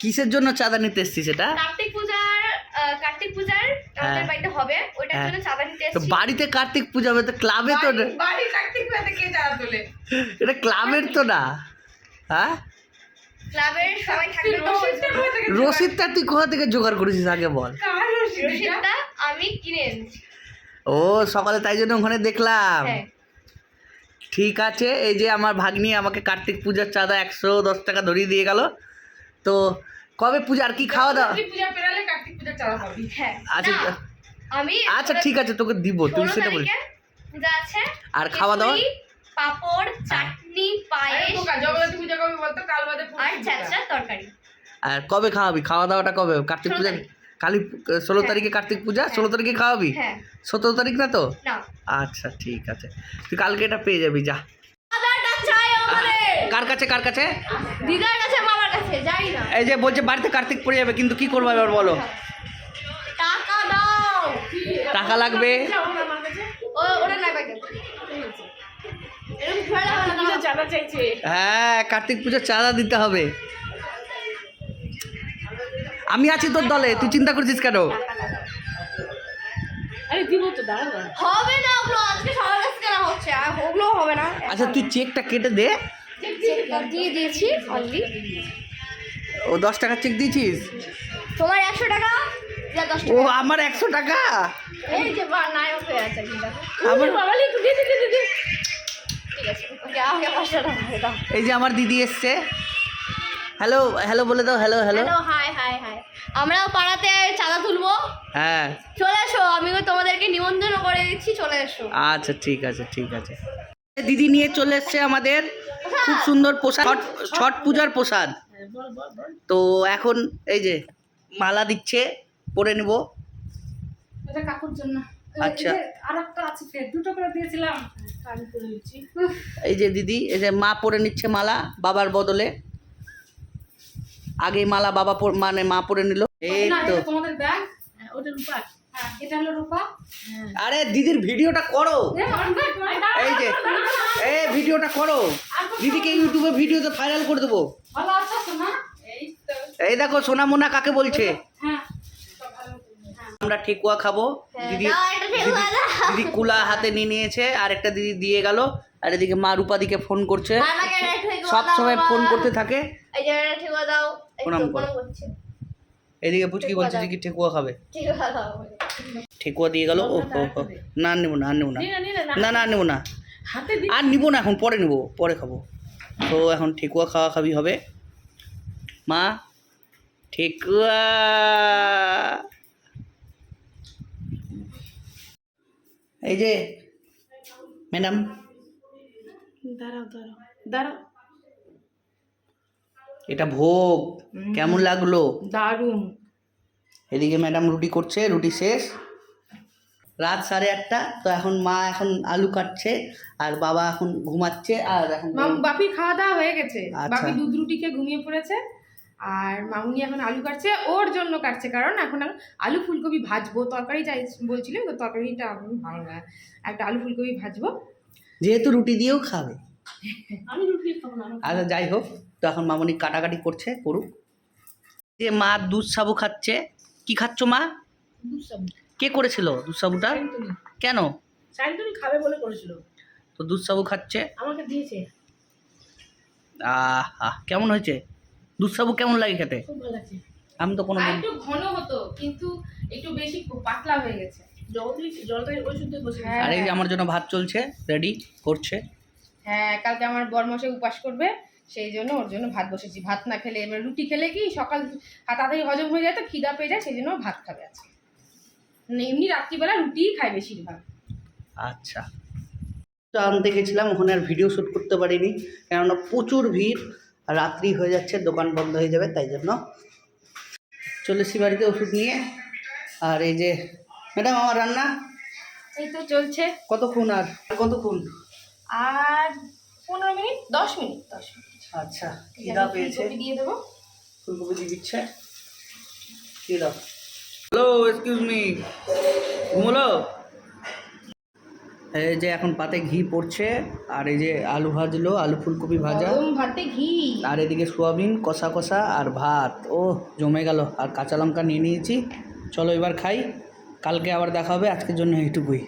কিসের জন্য চাঁদা নিতে এসছিস এটা? কার্তিক পূজার কার্তিক পূজার আমাদের হ্যাঁ। বাড়িতে হবে ওইটার হ্যাঁ। জন্য চাঁদা নিতে তো এসেছি। বাড়িতে কার্তিক পূজা হবে তো ক্লাবে তো না। বাড়ি কার্তিক পূজাতে কে চাঁদা তোলে? এটা ক্লাবের তো না। হ্যাঁ? ক্লাবের সবাই থাকবে রসিদটা কোথা থেকে রসিদটা তুই কোথা থেকে জোগাড় করেছিস আগে বল। রসিদটা? আমি কিনে ও সকালে তাই জন্য ওখানে দেখলাম। হ্যাঁ। ঠিক আছে এই যে আমার ভাগ্নি আমাকে কার্তিক পূজার চাঁদা একশো দশ টাকা ধরিয়ে দিয়ে গেল। তো কবে পূজা আর কি খাওয়া দাওয়া? পূজা পেরালে কার্তিক পূজার চাঁদা পাবি হ্যাঁ। আচ্ছা আমি আচ্ছা ঠিক আছে তোকে দিব তুই সেটা বল। পূজা আছে। আর খাওয়া দাওয়া? পাঁপড় চাটনি আরে পায়েস বোকা, জগদ্ধাত্রী পূজা কবে বলতো? কাল বাদে আর পূজা। তরকারি। আর কবে খাওয়াবি? খাওয়া দাওয়াটা কবে? কার্তিক পূজা। কালী ষোলো হ্যাঁ। তারিখে কার্তিক পূজা? ষোলো তারিখে খাওয়াবি? হ্যাঁ। সতেরো তারিখ না তো? আচ্ছা ঠিক আছে। তুই কালকে এটা পেয়ে যাবি যা। কার কাছে কার কাছে? দিদার কাছে এই যে বলছে বাড়িতে কার্তিক পড়ে যাবে কিন্তু কি করব এবার বলো? টাকা দাও। টাকা লাগবে? হ্যাঁ কার্তিক পুজোর চাঁদা দিতে হবে। আমি আছি তোর দলে তুই চিন্তা করছিস কেন? আরে দিব তো দাঁড়া দাঁড়া। হবে না ওগুলো আজকে সবার কাছে কেনা হচ্ছে ওগুলো হবে না। আচ্ছা তুই চেকটা কেটে দে। চেকটা দিয়ে দিয়েছি অলরেডি ও দশ টাকা চেক দিয়েছিস? তোমার একশো টাকা? ও আমার একশো টাকা? এই যে নায়ক হয়ে আছে আমার এই যে দিদি এসছে। হ্যালো হ্যালো বলে দাও hello hello. Hi hi hi. আমরাও পাড়াতে চাঁদা তুলবো। হ্যাঁ। চলে এসো আমি তোমাদেরকে নিমন্ত্রণ করে দিচ্ছি চলে এসো। আচ্ছা ঠিক আছে ঠিক আছে। দিদি নিয়ে চলে এসছে আমাদের। খুব সুন্দর প্রসাদ ছট ছট পূজার প্রসাদ। তো এখন এই যে মালা দিচ্ছে পরে নেব। এটা কাকুর জন্য। আচ্ছা। এই যে দিদি এই যে মা পরে নিচ্ছে মালা বাবার বদলে। আগে মালা বাবা পর- মানে মা পরে নিল। এই তো। তোমাদের ব্যাগ? ওটা রূপা। হ্যাঁ এটা হলো রূপা। আরে দিদির ভিডিওটা করো। এই যে এই ভিডিওটা করো। দিদিকে ইউটিউবে ভিডিওতে ভাইরাল করে দেবো ভালো আছো তো না এই তো এই দেখো সোনা মোনা কাকে বলছে? হ্যাঁ। আমরা ঠেকুয়া খাব। হ্যাঁ, দিদি দিদি- কুলা হাতে নিয়ে নিয়েছে আর একটা দিদি দিয়ে গেল। আর এদিকে মা রূপাদিকে ফোন করছে। সব সময় ফোন করতে থাকে। প্রণাম করো। এদিকে পুচকি বলছে যে কি ঠেকুয়া খাবে। ঠেকুয়া দিয়ে গেল। ও। না নেব না আর নেব না। না না, নেব না। আর নিবো না এখন পরে নেব পরে খাব। তো এখন ঠেকুয়া খাওয়া খাবি হবে। মা ঠেকুয়া এই যে ম্যাডাম। দাঁড়াও দাঁড়াও দাঁড়াও। এটা ভোগ। কেমন লাগল? দারুণ। এদিকে ম্যাডাম রুটি করছে রুটি শেষ। রাত সাড়ে আটটা তো এখন মা এখন আলু কাটছে আর বাবা এখন ঘুমাচ্ছে আর এখন বাপির খাওয়া দাওয়া হয়ে গেছে। আচ্ছা। বাপি দুধ রুটিকে ঘুমিয়ে পড়েছে। আর মামুনি এখন আলু কাটছে ওর জন্য কাটছে। কারণ এখন আমি আলু ফুলকপি ভাজবো তরকারি চাই বলছিলাম তো তরকারিটা আমি ভালো না একটা আলু ফুলকপি ভাজবো। যেহেতু রুটি দিয়েও খাবে। আমি রুটি খাব না আচ্ছা যাই হোক তো এখন মামুনি কাটাকাটি করছে করুক। যে মা দুধ সাবু খাচ্ছে কি খাচ্ছ মা? কে করেছিল দুধ সাবুটা? কেন? সাইন্টনি খাবে বলে করেছিল। তো দুধ সাবু খাচ্ছে। আমাকে দিয়েছে। আহ আহ কেমন হয়েছে? দুধ সাবু কেমন লাগে খেতে? আমি তো কোনো একটু ঘন হতো কিন্তু একটু বেশি পাতলা হয়ে গেছে। আর এই যে আমার জন্য ভাত চলছে রেডি করছে। হ্যাঁ কালকে আমার বরমশে উপাস করবে সেই জন্য ওর জন্য ভাত বসেছি। ভাত না খেলে এবার রুটি খেলে কি সকাল তাড়াতাড়ি হজম হয়ে যায় তো খিদা পেয়ে যায় সেই জন্য ভাত খাবে আজকে। মানে এমনি রাত্রিবেলা রুটিই খায় বেশিরভাগ। আচ্ছা। তো আনতে গেছিলাম ওখানে আর ভিডিও শ্যুট করতে পারিনি কেননা প্রচুর ভিড়। রাত্রি হয়ে যাচ্ছে দোকান বন্ধ হয়ে যাবে তাই জন্য চলে এসেছি বাড়িতে ওষুধ নিয়ে। আর এই যে ম্যাডাম আমার রান্না? এই তো চলছে। কতক্ষণ আর কতক্ষণ? আর পনেরো মিনিট দশ মিনিট দশ মিনিট। আচ্ছা খিদা পেয়েছে। দিয়ে দেবো। ফুলকপি দিয়ে দিচ্ছে। দাও হ্যালো এক্সকিউজ মি ঘুমলো? এই যে এখন পাতে ঘি পড়ছে আর এই যে আলু ভাজলো আলু ফুলকপি ভাজা। ভাতে ঘি। আর এদিকে সোয়াবিন কষা কষা আর ভাত। ও জমে গেল। আর কাঁচা লঙ্কা নিয়ে নিয়েছি। চলো এবার খাই। কালকে আবার দেখা হবে। আজকের জন্য এইটুকুই।